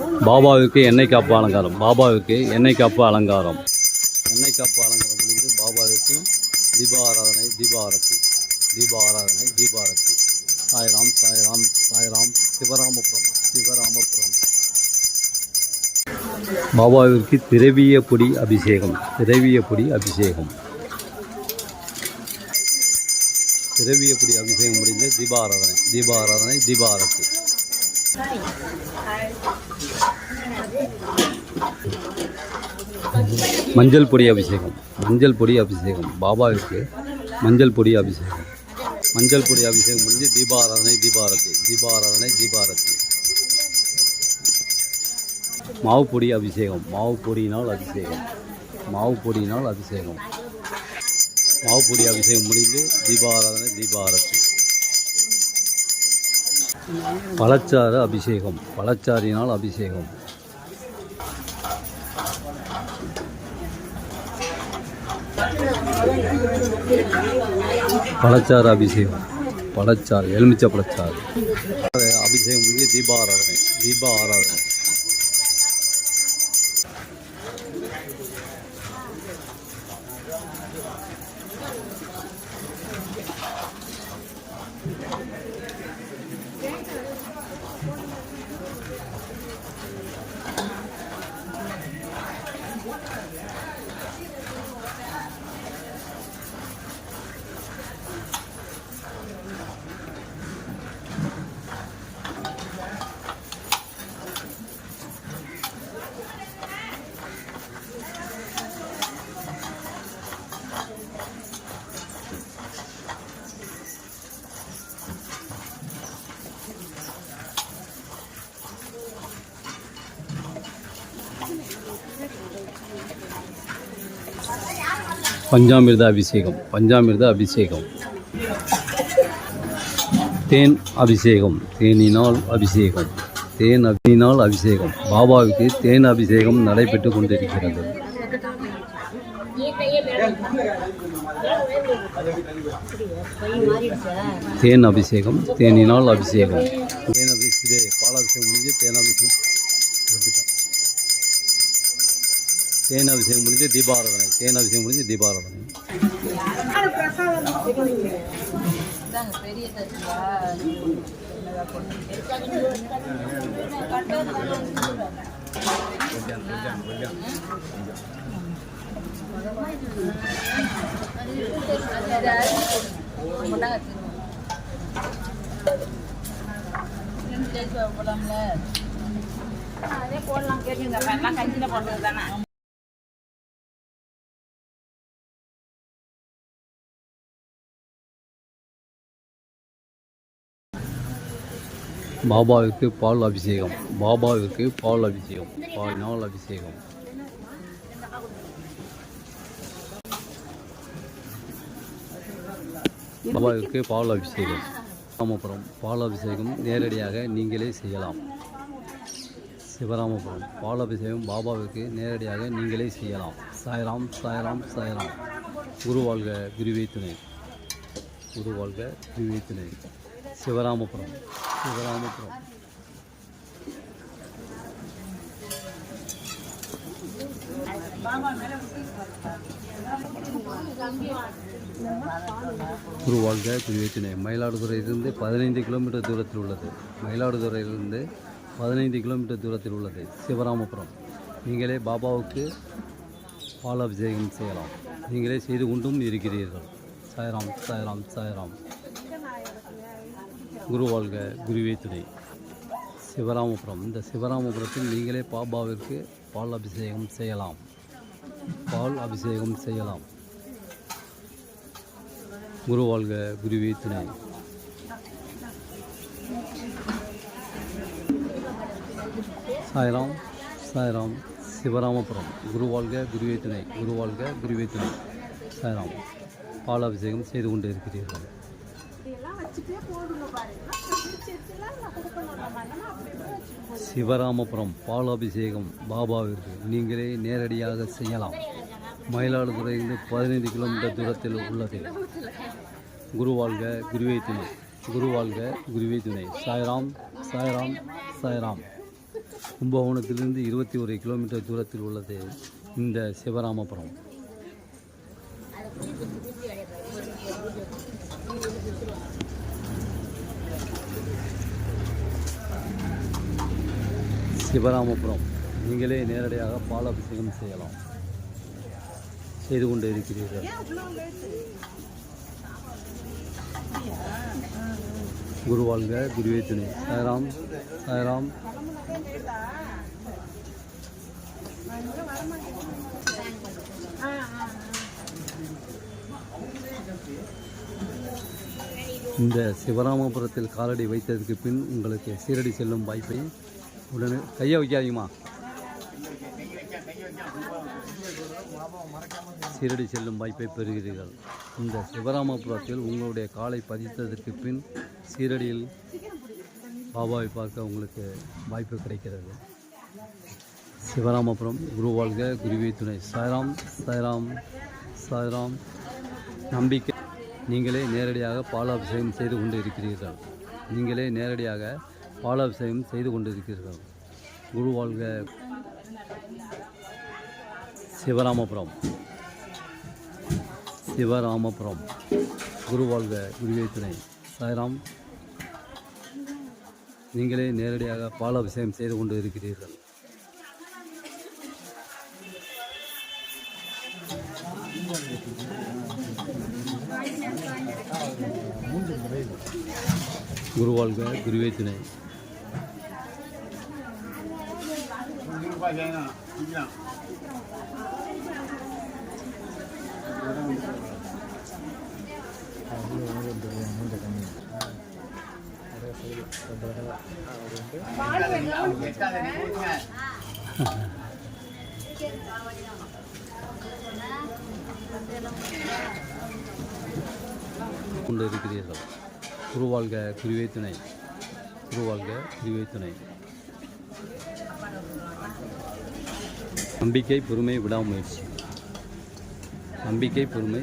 பாபாவுக்கு எண்ணெய் காப்பு அலங்காரம். பாபாவுக்கு எண்ணெய் காப்பு அலங்காரம். எண்ணெய் காப்பு அலங்காரம் முடிந்து பாபாவுக்கு தீப ஆராதனை தீப ஆரத்தி தீப ஆராதனை தீப சாய்ராம் சாய்ராம் சாய்ராம். சிவராமபுரம் சிவராமபுரம். பாபாவிற்கு திரவிய பொடி அபிஷேகம் திரவிய பொடி அபிஷேகம். திரவிய பொடி அபிஷேகம் முடிந்து தீபாராதனை தீபாராதனை தீபாரதி. மஞ்சள் பொடி அபிஷேகம். மஞ்சள் பொடி அபிஷேகம். பாபாவிற்கு மஞ்சள் பொடி அபிஷேகம். மஞ்சள் பொடி அபிஷேகம் முடிஞ்சு தீபாராதனை தீபாரதி. தீபாராதனை தீபாரதி. மாவு பொடி அபிஷேகம். மாவு பொடியினால் அபிஷேகம். மாவு பொடியினால் அபிஷேகம். மாவு பொடி அபிஷேகம் முடிந்து தீபாராதனை தீபாரதி. பழச்சாறு அபிஷேகம் பழச்சாறினால் அபிஷேகம். பழச்சாறு அபிஷேகம் பழச்சாறு எலுமிச்சை பழச்சாறு. அபிஷேகம் முடிஞ்சு தீப ஆராதனை தீப ஆராதனை பஞ்சாமிர்த அபிஷேகம் பஞ்சாமிர்த அபிஷேகம். தேன் அபிஷேகம் தேனினால் அபிஷேகம் தேன் அபினால் அபிஷேகம். பாபாவுக்கு தேன் அபிஷேகம் நடைபெற்று கொண்டிருக்கிறது. தேன் அபிஷேகம் தேனினால் அபிஷேகம். தேன் அபிஷேகம் பாலாபிஷேகம் முடிஞ்சு தேன் அபிஷேகம். தேன் அபிஷேகம் முடிஞ்சு தீபாராதனை தேன் அபிஷேகம் முடிஞ்சு தீபாராதனை. போடலாம் கேட்டுங்க கஞ்சியில் போடுறது தானே? பாபாவிற்கு பால் அபிஷேகம். பாபாவிற்கு பால் அபிஷேகம். பாலினால் அபிஷேகம். பாபாவிற்கு பால் அபிஷேகம். ராமபுரம். பால் அபிஷேகம் நேரடியாக நீங்களே செய்யலாம். சிவராமபுரம். பால் அபிஷேகம் பாபாவிற்கு நேரடியாக நீங்களே செய்யலாம். சாய்ராம் சாய்ராம் சாய்ராம். குரு வாழ்க குருவே துணை. குரு வாழ்க துணை. சிவராமபுரம். சிவராமபுரம் குரு வாழ்க குருவேற்றினை. மயிலாடுதுறையிலிருந்து பதினைந்து கிலோமீட்டர் தூரத்தில் உள்ளது. மயிலாடுதுறையிலிருந்து பதினைந்து கிலோமீட்டர் தூரத்தில் உள்ளது. சிவராமபுரம். நீங்களே பாபாவுக்கு பாலாபிஷேகம் செய்யலாம். நீங்களே செய்து கொண்டும் இருக்கிறீர்கள். சாய்ராம் சாய்ராம் சாய்ராம். குரு வாழ்க குருவே துணை. சிவராமபுரம். இந்த சிவராமபுரத்தில் நீங்களே பாபாவிற்கு பால் அபிஷேகம் செய்யலாம். பால் அபிஷேகம் செய்யலாம். குரு வாழ்க குருவே துணை. சாய்ராம் சாய்ராம் சிவராமபுரம். குரு வாழ்க குருவே துணை. குரு வாழ்க குருவே துணை. சாய்ராம் பால் அபிஷேகம் செய்து கொண்டு இருக்கிறீர்கள் சிவராமபுரம் பால் அபிஷேகம் பாபாவிற்கு நீங்களே நேரடியாக செய்யலாம். மயிலாடுதுறையிலிருந்து பதினைந்து கிலோமீட்டர் தூரத்தில் உள்ளது. குரு வாழ்க குருவே துணை. குருவாழ்க குருவே துணை. சாய்ராம் சாய்ராம் சாய்ராம். கும்பகோணத்திலிருந்து இருபத்தி ஒரு கிலோமீட்டர் தூரத்தில் உள்ளது இந்த சிவராமபுரம். சிவராமபுரம். நீங்களே நேரடியாக பாலாபிஷேகம் செய்யலாம். செய்து கொண்டு இருக்கிறீர்கள். குரு வாழ்க குருவே துணை. சாய்ராம் சாய்ராம். இந்த சிவராமபுரத்தில் காலடி வைத்ததற்கு பின் உங்களுக்கு சீரடி செல்லும் வாய்ப்பை உடனே கையை வைக்காதீங்கம்மா. சீரடி செல்லும் வாய்ப்பை பெறுகிறீர்கள். இந்த சிவராமபுரத்தில் உங்களுடைய காலை பதித்ததற்கு பின் சீரடியில் பாபாவை பார்க்க உங்களுக்கு வாய்ப்பு கிடைக்கிறது. சிவராமபுரம் குரு வாழ்க குருவி துணை. சாய்ராம் சாய்ராம் சாய்ராம். நம்பிக்கை. நீங்களே நேரடியாக பாலாபிஷேகம் செய்து கொண்டு இருக்கிறீர்கள். நீங்களே நேரடியாக பாலாபிஷேகம் செய்து கொண்டு இருக்கிறீர்கள் குரு வாழ்க சிவராமபுரம். சிவராமபுரம். குரு வாழ்க குருவே துணை. சாய்ராம் நீங்களே நேரடியாக பாலாபிஷேகம் செய்து கொண்டு இருக்கிறீர்கள் குரு வாழ்க குருவே துணை. கொண்டு இருக்கிறீர்கள். குரு வாழ்க குருவே துணை. குரு குருவே துணை. நம்பிக்கை பொறுமை விடாமுயற்சி. நம்பிக்கை பொறுமை.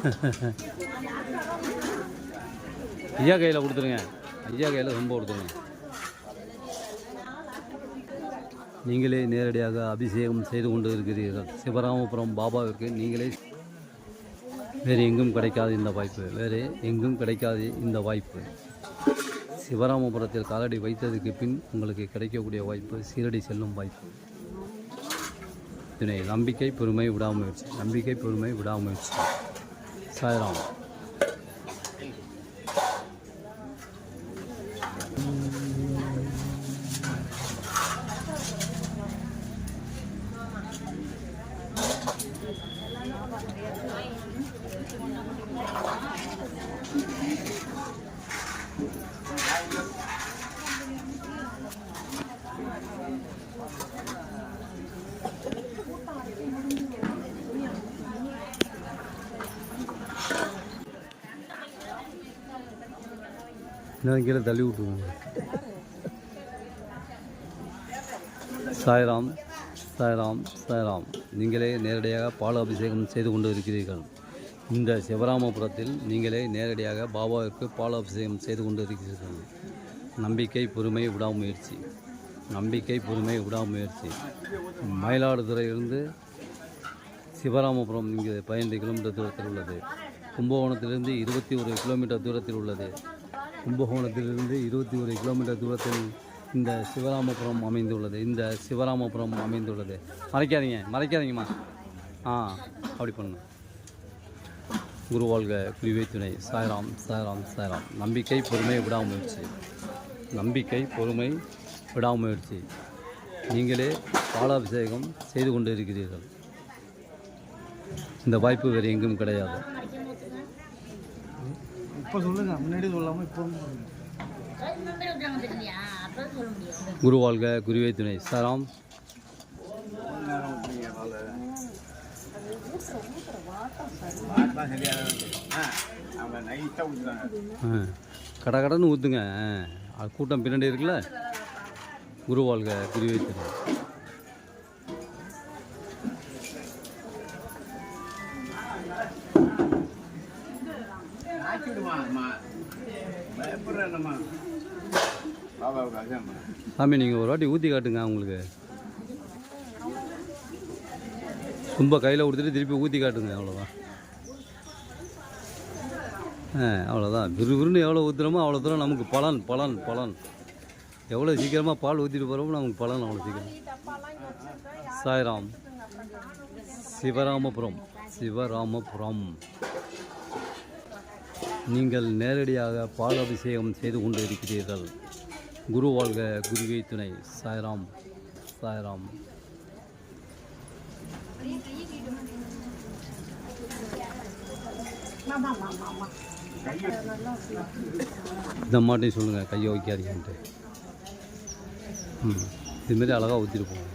ஐயா கையில் கொடுத்துருங்க. ஐயா கையில் ரொம்ப கொடுத்துருங்க. நீங்களே நேரடியாக அபிஷேகம் செய்து கொண்டு இருக்கிறீர்கள் சிவராமபுரம் பாபாவிற்கு நீங்களே வேறு எங்கும் கிடைக்காது இந்த வாய்ப்பு. வேறு எங்கும் கிடைக்காது இந்த வாய்ப்பு. சிவராமபுரத்தில் காலடி வைத்ததுக்கு பின் உங்களுக்கு கிடைக்கக்கூடிய வாய்ப்பு சீரடி செல்லும் வாய்ப்பு. இதனை நம்பிக்கை பொறுமை விடாமுயற்சி. நம்பிக்கை பொறுமை விடாமுயற்சி. சாய்ராம். நான் கீழே தள்ளி விட்டுருங்க சாய்ராம் சாய்ராம் சாய்ராம் நீங்களே நேரடியாக பால் அபிஷேகம் செய்து கொண்டு இருக்கிறீர்கள் இந்த சிவராமபுரத்தில் நீங்களே நேரடியாக பாபாவிற்கு பால் அபிஷேகம் செய்து கொண்டு இருக்கிறீர்கள் நம்பிக்கை பொறுமை விடாமுயற்சி. நம்பிக்கை பொறுமை விடாமுயற்சி. மயிலாடுதுறையிலிருந்து சிவராமபுரம் இங்கே பதினைந்து கிலோமீட்டர் தூரத்தில் உள்ளது. கும்பகோணத்திலிருந்து இருபத்தி ஒரு கிலோமீட்டர் தூரத்தில் உள்ளது. கும்பகோணத்திலிருந்து இருபத்தி ஒரு கிலோமீட்டர் தூரத்தில் இந்த சிவராமபுரம் அமைந்துள்ளது. இந்த சிவராமபுரம் அமைந்துள்ளது. மறைக்காதீங்க மறைக்காதீங்கம்மா. ஆ அப்படி பண்ணு குரு வாழ்க குருவே துணை சாய்ராம் சாய்ராம் சாய்ராம். நம்பிக்கை பொறுமை விடாமுயற்சி. நம்பிக்கை பொறுமை விடாமுயற்சி. நீங்களே பாலாபிஷேகம் செய்து கொண்டு இருக்கிறீர்கள். இந்த வாய்ப்பு வேறு எங்கும் கிடையாது. இப்போ சொல்லுங்க. முன்னாடி சொல்லாமல் இப்போ குரு வாழ்க குருவே துணை. சலாம். கடை கடைன்னு ஊற்றுங்க அது கூட்டம் பின்னாடி இருக்குல்ல? குரு வாழ்க குருவே துணை. பயப்படுறேன் நம்ம. சாமி நீங்கள் ஒரு வாட்டி ஊற்றி காட்டுங்க அவங்களுக்கு ரொம்ப கையில் கொடுத்துட்டு திருப்பி ஊற்றி காட்டுங்க அவ்வளோதான் ஆ அவ்வளோதான் விறுவிறுன்னு எவ்வளோ ஊற்றுறோமோ அவ்வளோ தூரம் நமக்கு பலன் பலன் பலன். எவ்வளோ சீக்கிரமாக பால் ஊற்றிட்டு போகிறோமோ நமக்கு பலன் அவ்வளோ சீக்கிரம். சாய்ராம். சிவராமபுரம். சிவராமபுரம். நீங்கள் நேரடியாக பால் அபிஷேகம் செய்து கொண்டு இருக்கிறீர்கள் குரு வாழ்க குருவே துணை. சாய்ராம் சாய்ராம். இந்த மாட்டையும் சொல்லுங்கள் கையை வைக்காதீங்கன்ட்டு. ம் இதுமாரி அழகாக ஊற்றிட்டு போங்க.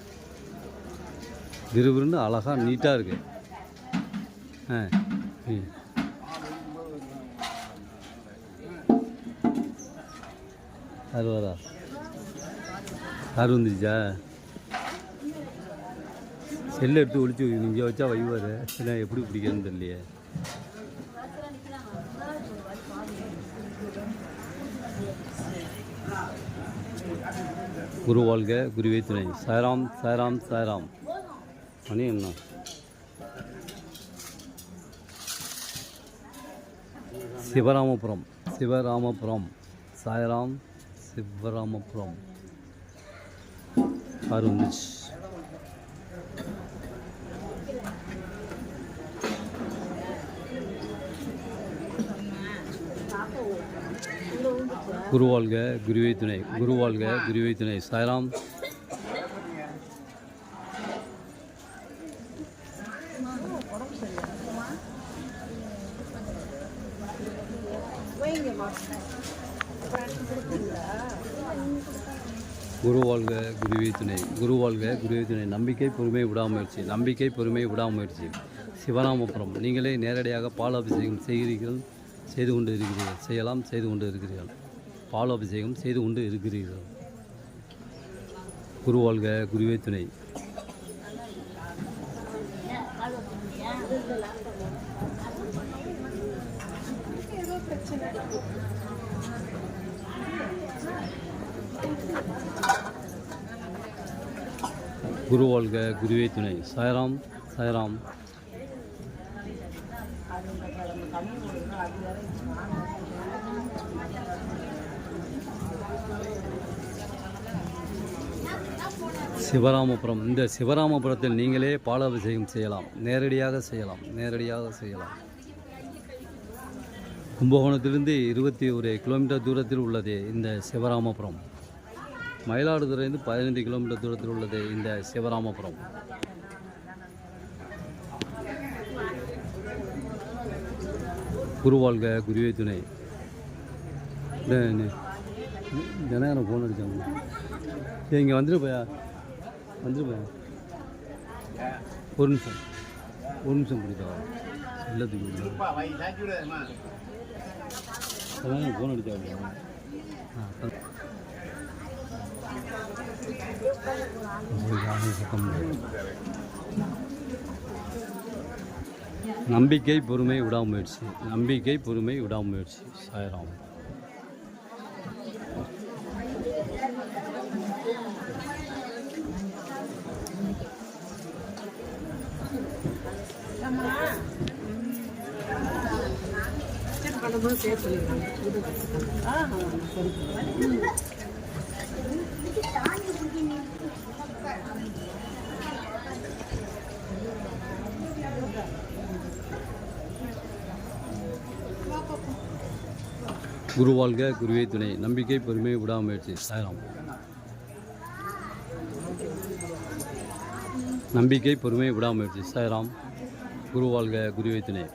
விறுவிறுன்னு அழகாக நீட்டாக இருக்குது ஆ ம். யார் வரா வந்துருச்சா? செல்லு எடுத்து ஒழிச்சு இங்கே வச்சா வைவார். ஏன்னா எப்படி பிடிக்கிறதுன்னு தெரியலையே. குரு வாழ்க குருவே துணை. சாய்ராம் சாய்ராம் சாய்ராம். மணி என்ன? சிவராமபுரம். சிவராமபுரம். சாய்ராம் சிவராமபுரம். கார் வந்துச்சு. குருவாழ்க குருவை துணை. குருவாழ்க குருவை துணை. சாய்ராம். குருவாழ்க குருவே துணை. குருவாழ்க குருவே துணை. நம்பிக்கை பொறுமை விடாமுயற்சி. நம்பிக்கை பொறுமை விடாமுயற்சி. சிவராமபுரம் நீங்களே நேரடியாக பால் அபிஷேகம் செய்கிறீர்கள் செய்து கொண்டு இருக்கிறீர்கள். செய்யலாம் செய்து கொண்டு இருக்கிறீர்கள். பால் அபிஷேகம் செய்து கொண்டு இருக்கிறீர்கள். குருவாழ்க குருவே துணை. குருவாழ்க குருவே துணை. சாய்ராம் சாய்ராம். சிவராமபுரம். இந்த சிவராமபுரத்தில் நீங்களே பாலாபிஷேகம் செய்யலாம். நேரடியாக செய்யலாம். நேரடியாக செய்யலாம். கும்பகோணத்திலிருந்து இருபத்தி ஒரு கிலோமீட்டர் தூரத்தில் உள்ளது இந்த சிவராமபுரம். மயிலாடுதுறையிலிருந்து பதினைந்து கிலோமீட்டர் தூரத்தில் உள்ளது இந்த சிவராமபுரம். குருவாழ்க குருவே துணை. தினம் ஃபோன் அடித்தாங்க இங்கே வந்துட்டு போயா. வந்துட்டு போயா. ஒரு நிமிஷம். ஒரு நிமிஷம் பிடிச்சா எல்லாத்துக்கு அப்பா வை சாச்சி விடாதம்மா அதான் ஃபோன் அடித்தா ஆ நம்பிக்கை பொறுமை விடாமுயற்சி நம்பிக்கை பொறுமை விடாமுயற்சி சாயராம். குருவாழ்க குருவே துணை. நம்பிக்கை பெருமை விடாமுயற்சி சாயராம். நம்பிக்கை பொறுமை விடாமுயற்சி சாயராம். குருவாழ்க குருவே துணை.